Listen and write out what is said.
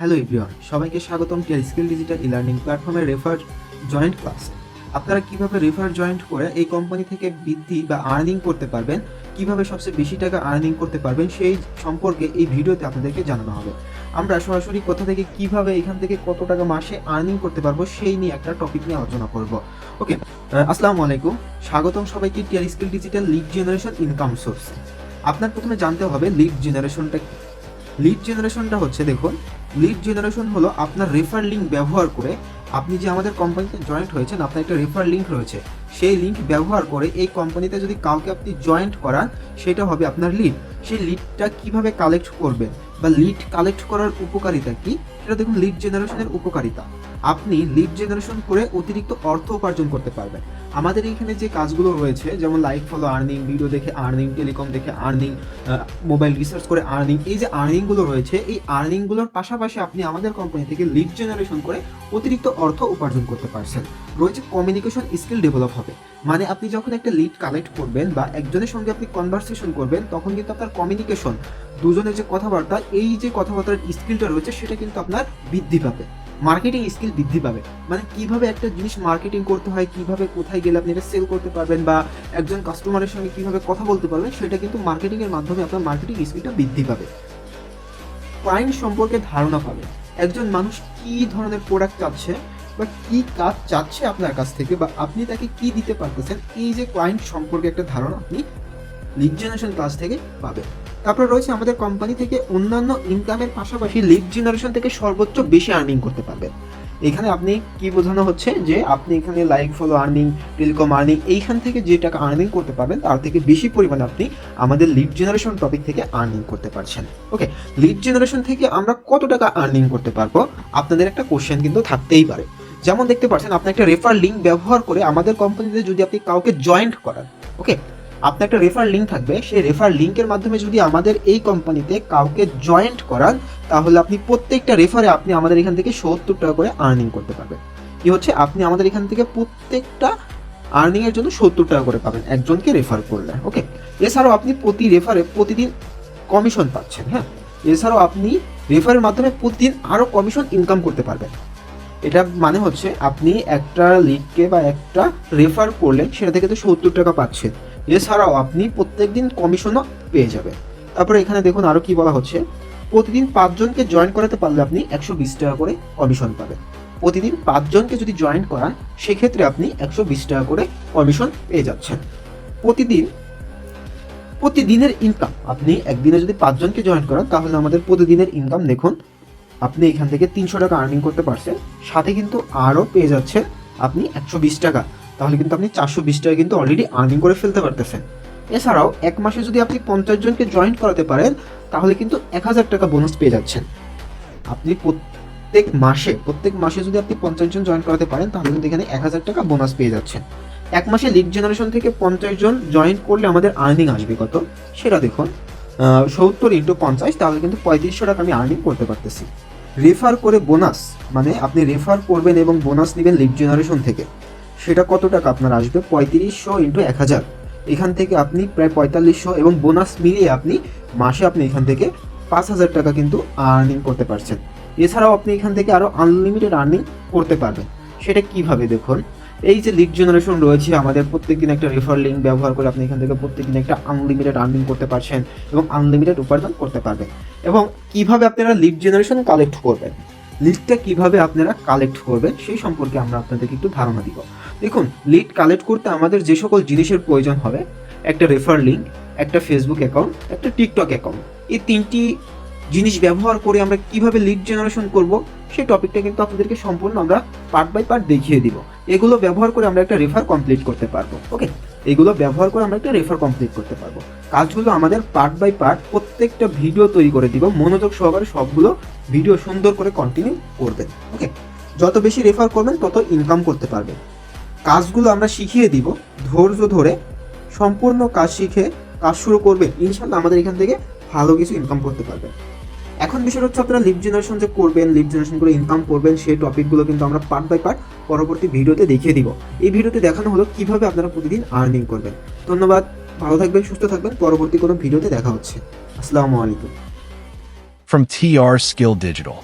Hello everyone, সবাইকে স্বাগতম tier skill digital e learning প্ল্যাটফর্মের রেফার জয়েন্ট ক্লাস আপনারা কীভাবে রেফার জয়েন্ট করে এই কোম্পানি থেকে বৃদ্ধি বা আর্নিং করতে পারবেন, কীভাবে সবচেয়ে বেশি টাকা আর্নিং করতে পারবেন, সেই সম্পর্কে এই ভিডিওতে আপনাদেরকে জানানো হবে। আমরা সরাসরি কোথা থেকে কীভাবে এখান থেকে কত টাকা মাসে আর্নিং করতে পারব, সেই নিয়ে একটা টপিক নিয়ে আলোচনা করব। ওকে আসসালামু আলাইকুম। স্বাগতম সবাইকে tier skill digital lead generation income source আপনার প্রথমে জানতে হবে লিড জেনারেশনটা কি? লিড জেনারেশনটা হচ্ছে দেখুন লিড জেনারেশন হলো আপনার রেফার লিঙ্ক ব্যবহার করে আপনি যে আমাদের কোম্পানিতে জয়েন্ট হয়েছেন, আপনার একটা রেফার লিঙ্ক রয়েছে। সেই লিঙ্ক ব্যবহার করে এই কোম্পানিতে যদি কাউকে আপনি জয়েন্ট করান, সেটা হবে আপনার লিড সেই লিডটা কীভাবে কালেক্ট করবেন? বা লিড কালেক্ট করার উপকারিতা কি? সেটা দেখুন লিড জেনারেশনের উপকারিতা। আপনি লিড জেনারেশন করে অতিরিক্ত অর্থ উপার্জন করতে পারবেন। আমাদের এখানে যে কাজগুলো রয়েছে, যেমন লাইক ফলো আর্নিং ভিডিও দেখে আর্নিং টেলিকম দেখে আর্নিং মোবাইল রিসার্চ করে আর্নিং এই যে আর্নিংগুলো রয়েছে, এই আর্নিংগুলোর পাশাপাশি আপনি আমাদের কোম্পানি থেকে লিড জেনারেশন করে অতিরিক্ত অর্থ উপার্জন করতে পারছেন। রয়েছে কমিউনিকেশন স্কিল ডেভেলপ হবে। মানে আপনি যখন একটা লিড কালেক্ট করবেন বা একজনের সঙ্গে আপনি কনভারসেশন করবেন, তখন কিন্তু আপনার কমিউনিকেশন দুজনের যে কথাবার্তা, এই যে কথাবার্তার স্কিলটা রয়েছে, সেটা কিন্তু আপনার বৃদ্ধি পাবে। মার্কেটিং স্কিল বৃদ্ধি পাবে। মানে কীভাবে একটা জিনিস মার্কেটিং করতে হয়, কীভাবে কোথায় গেলে আপনি এটা সেল করতে পারবেন বা একজন কাস্টমারের সঙ্গে কীভাবে কথা বলতে পারবেন, সেটা কিন্তু মার্কেটিং এর মাধ্যমে আপনার মার্কেটিং স্কিলটা বৃদ্ধি পাবে। ক্লায়েন্ট সম্পর্কে ধারণা পাবে। একজন মানুষ কি ধরনের প্রোডাক্ট চাচ্ছে বা কি কাজ চাচ্ছে আপনার কাছ থেকে বা আপনি তাকে কি দিতে পারতেছেন, এই যে ক্লায়েন্ট সম্পর্কে একটা ধারণা আপনি লিড জেনারেশন ক্লাস থেকে পাবেন। তারপরে রয়েছে আমাদের কোম্পানি থেকে অন্যান্য ইনকামের পাশাপাশি লিড জেনারেশন থেকে সর্বোচ্চ বেশি আর্নিং করতে পারবেন। এখানে আপনি কি বোঝানো হচ্ছে? যে আপনি এখানে like follow earning telecom earning এইখান থেকে যে টাকা আর্নিং করতে পারবেন, তার থেকে বেশি পরিমাণে আপনি আমাদের লিড জেনারেশন টপিক থেকে আর্নিং করতে পারছেন। ওকে লিড জেনারেশন থেকে আমরা কত টাকা আর্নিং করতে পারব? আপনাদের একটা কোশ্চেন কিন্তু থাকতেই পারে। যেমন দেখতে পাচ্ছেন, আপনি একটা রেফার লিঙ্ক ব্যবহার করে আমাদের কোম্পানিতে যদি আপনি কাউকে জয়েন্ট করান ওকে আপনার একটা রেফার লিঙ্ক থাকবে। সেই রেফার লিঙ্কের মাধ্যমে যদি আমাদের এই কোম্পানিতে কাউকে জয়েন্ট করান, তাহলে আপনি প্রত্যেকটা রেফারে আপনি আমাদের এখান থেকে সত্তর টাকা করে আর্নিং করতে পারবেন। কি হচ্ছে? আপনি আমাদের এখান থেকে প্রত্যেকটা আর্নিং এর জন্য সত্তর টাকা করে পাবেন একজনকে রেফার করলে ওকে এছাড়াও আপনি প্রতি রেফারে প্রতিদিন কমিশন পাচ্ছেন হ্যাঁ? এছাড়াও আপনি রেফারের মাধ্যমে প্রতিদিন আরও কমিশন ইনকাম করতে পারবেন। এটা মানে হচ্ছে আপনি একটা লিডকে বা একটা রেফার করলেন, সেটা থেকে তো সত্তর টাকা পাচ্ছেন। এছাড়াও আপনি প্রত্যেকদিন কমিশনও পেয়ে যাবেন। তারপরে এখানে দেখুন আরও কি বলা হচ্ছে। প্রতিদিন পাঁচজনকে জয়েন করাতে পারলে আপনি একশো বিশ টাকা করে কমিশন পাবেন। প্রতিদিন পাঁচজনকে যদি জয়েন করান, সেক্ষেত্রে আপনি একশো বিশ টাকা করে কমিশন পেয়ে যাচ্ছেন। প্রতিদিন, প্রতিদিনের ইনকাম আপনি একদিনে যদি পাঁচজনকে জয়েন করান, তাহলে আমাদের প্রতিদিনের ইনকাম দেখুন, আপনি এখান থেকে তিনশো টাকা আর্নিং করতে পারছেন। সাথে কিন্তু আরও পেয়ে যাচ্ছেন আপনি একশো বিশ টাকা। তাহলে কিন্তু আপনি চারশো বিশ টাকা কিন্তু অলরেডি আর্নিং করে ফেলতে পারতেছেন। এছাড়াও এক মাসে যদি আপনি পঞ্চাশ জনকে জয়েন করাতে পারেন, তাহলে কিন্তু এক হাজার টাকা বোনাস পেয়ে যাচ্ছেন। আপনি প্রত্যেক মাসে প্রত্যেক মাসে যদি আপনি পঞ্চাশ জন জয়েন করাতে পারেন, তাহলে কিন্তু এখানে এক হাজার টাকা বোনাস পেয়ে যাচ্ছেন। এক মাসে লিড জেনারেশন থেকে পঞ্চাশ জন জয়েন করলে আমাদের আর্নিং আসবে কত? সেটা দেখুন সত্তর ইন্টু পঞ্চাশ, তাহলে কিন্তু পঁয়ত্রিশশো টাকা আমি আর্নিং করতে পারতেছি। রেফার করে বোনাস মানে আপনি রেফার করবেন এবং বোনাস নেবেন লিড জেনারেশন থেকে। সেটা কত টাকা আপনার আসবে? পঁয়ত্রিশশো ইন্টু এক হাজার। এখান থেকে আপনি প্রায় পঁয়তাল্লিশশো এবং বোনাস মিলিয়ে আপনি মাসে আপনি এখান থেকে পাঁচ হাজার টাকা কিন্তু আর্নিং করতে পারছেন। এছাড়াও আপনি এখান থেকে আরও আনলিমিটেড আর্নিং করতে পারবেন। সেটা কীভাবে দেখুন? এই যে লিড জেনারেশন রয়েছে, আমাদের প্রত্যেকদিন একটা রেফার লিঙ্ক ব্যবহার করে আপনি এখান থেকে প্রত্যেক প্রত্যেকদিন একটা আনলিমিটেড আর্নিং করতে পারছেন এবং আনলিমিটেড উপার্জন করতে পারবেন। এবং কীভাবে আপনারা লিড জেনারেশন কালেক্ট করবেন? লিডটা কীভাবে আপনারা কালেক্ট করবেন, সেই সম্পর্কে আমরা আপনাদেরকে একটু ধারণা দিব। দেখুন লিড কালেক্ট করতে আমাদের যে সকল জিনিসের প্রয়োজন হবে, একটা রেফার লিঙ্ক একটা ফেসবুক অ্যাকাউন্ট একটা টিকটক অ্যাকাউন্ট এই তিনটি জিনিস ব্যবহার করে আমরা কীভাবে লিড জেনারেশন করব, সেই টপিকটা কিন্তু আপনাদেরকে সম্পূর্ণ আমরা পার্ট বাই পার্ট দেখিয়ে দিব। এগুলো ব্যবহার করে আমরা একটা রেফার কমপ্লিট করতে পারব। ওকে এগুলো ব্যবহার করে আমরা একটা রেফার কমপ্লিট করতে পারব। কাজগুলো আমাদের পার্ট বাই পার্ট প্রত্যেকটা ভিডিও তৈরি করে দিব। মনোযোগ সহকারে সবগুলো ভিডিও সুন্দর করে কন্টিনিউ করবেন। ওকে যত বেশি রেফার করবেন, তত ইনকাম করতে পারবেন। কাজগুলো আমরা শিখিয়ে দিব। ধৈর্য ধরে সম্পূর্ণ কাজ শিখে কাজ শুরু করবেন। ইনশাল্লাহ আমাদের এখান থেকে ভালো কিছু ইনকাম করতে পারবেন। এখন বিষয়টা হচ্ছে আপনারা লিড জেনারেশন যে করবেন লিড জেনারেশন করে ইনকাম করবেন, সেই টপিকগুলো কিন্তু আমরা পার্ট বাই পার্ট পরবর্তী ভিডিওতে দেখিয়ে দিব। এই ভিডিওতে দেখানো হলো কীভাবে আপনারা প্রতিদিন আর্নিং করবেন। ধন্যবাদ, ভালো থাকবেন, সুস্থ থাকবেন, পরবর্তী কোনো ভিডিওতে দেখা হচ্ছে। আসসালামু আলাইকুম। From TR Skill Digital.